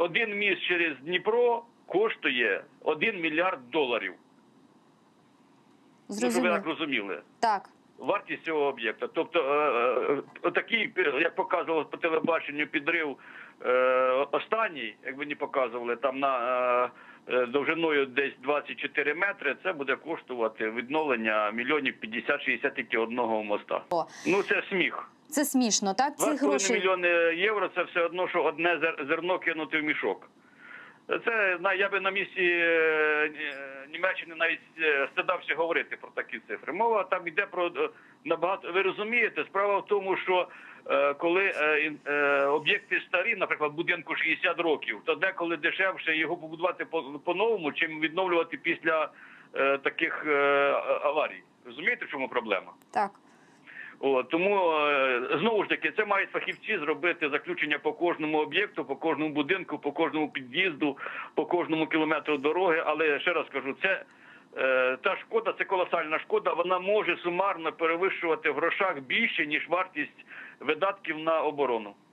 Один міст через Дніпро коштує 1 мільярд доларів. Ну, щоб ви так розуміли. Так. Вартість цього об'єкта. Тобто, е, е, такий, як показували по телебаченню, підрив е, останній, як ви не показували, там на довжиною десь 24 метри, це буде коштувати відновлення мільйонів 50-60 тільки одного моста. Ну це сміх. Це смішно, так? Ці 2,5 гроші. мільйони євро це все одно, що одне зерно кинути в мішок. Це я би на місці е, Ні- Німеччини навіть е, стидався говорити про такі цифри. Мова там йде про е, набагато. Ви розумієте, справа в тому, що е, коли е, е, об'єкти старі, наприклад, будинку 60 років, то деколи дешевше його побудувати по- по-новому, чим відновлювати після е, таких е, аварій. Розумієте, в чому проблема? Так. О, тому е, знову ж таки це мають фахівці зробити заключення по кожному об'єкту, по кожному будинку, по кожному під'їзду, по кожному кілометру дороги. Але ще раз кажу, це е, та шкода, це колосальна шкода. Вона може сумарно перевищувати в грошах більше ніж вартість видатків на оборону.